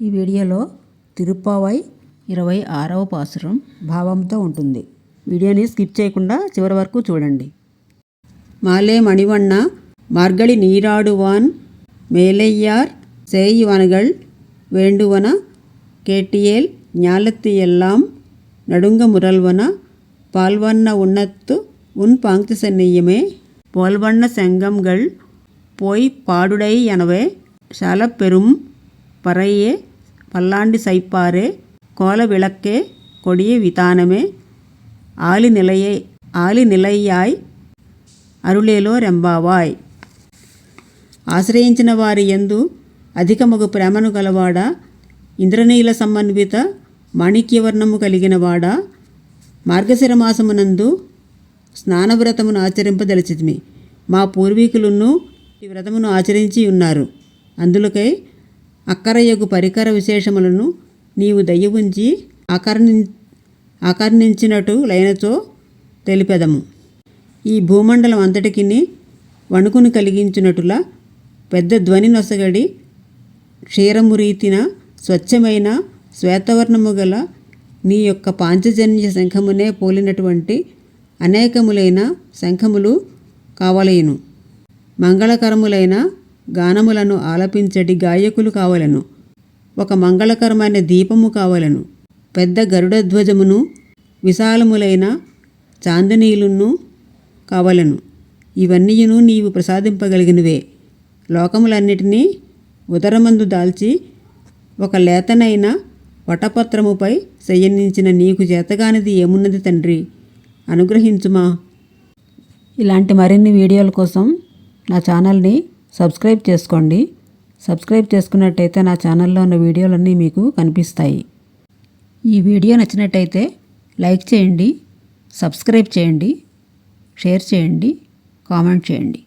ఈ వీడియోలో తిరుపావై ఇరవై ఆరవ పాసురం భావంతో ఉంటుంది. వీడియోని స్కిప్ చేయకుండా చివరి వరకు చూడండి. మాలే మణివన్న మార్గడి నీరాడువాన్ మేలయ్యార్ సేయి వనగల్ వేండువన కేటీఎల్ జ్ఞాలత్తి ఎల్లాం నడుంగ మురల్వన పాల్వన్న ఉన్నత్తు ఉన్ పాంక్తి సన్నయ్యమే పోల్వన్న సంగంగల్ పోయ్ పాడుడై ఎనవే చాలా పెరుం పరయ్యే பல்லாண்டு சைப்பாரே கோல விளக்கே கொடிய விதானமே ஆலி நிலையை ஆலி నిలయ్యాయ్ అరుళేలో రెంబావాయ్ ఆశ్రయించిన వారి యందు అధికమగు ప్రేమను గలవాడా ఇంద్రనీల సమన్విత మాణిక్యవర్ణము కలిగినవాడా మార్గశిర మాసమునందు స్నానవ్రతమును ఆచరింపదలిచితిమి మా పూర్వీకులను ఈ వ్రతమును ఆచరించి ఉన్నారు అందులకై అక్కరయగు పరికర విశేషములను నీవు దయ్యవుంచి ఉంచి అకర్ణించినట్టు లైనచో తెలిపెదము. ఈ భూమండలం అంతటికి వణుకును కలిగించినట్టులా పెద్ద ధ్వని నొసగడి క్షీరము రీతిన స్వచ్ఛమైన శ్వేతవర్ణము గల నీ యొక్క పాంచజన్య శంఖమునే పోలినటువంటి అనేకములైన శంఖములు కావలేను. మంగళకరములైన గానములను ఆలపించటి గాయకులు కావలను. ఒక మంగళకరమైన దీపము కావలను. పెద్ద గరుడధ్వజమును విశాలములైన చాందనీలును కావలను. ఇవన్నీయును నీవు ప్రసాదింపగలిగినవే. లోకములన్నిటినీ ఉదరమందు దాల్చి ఒక లేతనైన వటపత్రముపై శయనించిన నీకు చేతగానిది ఏమున్నది తండ్రి? అనుగ్రహించుమా. ఇలాంటి మరిన్ని వీడియోల కోసం నా ఛానల్ని సబ్స్క్రైబ్ చేసుకోండి. సబ్స్క్రైబ్ చేసుకున్నట్టయితే నా ఛానల్లో ఉన్న వీడియోలన్నీ మీకు కనిపిస్తాయి. ఈ వీడియో నచ్చినట్టయితే లైక్ చేయండి సబ్స్క్రైబ్ చేయండి షేర్ చేయండి కామెంట్ చేయండి.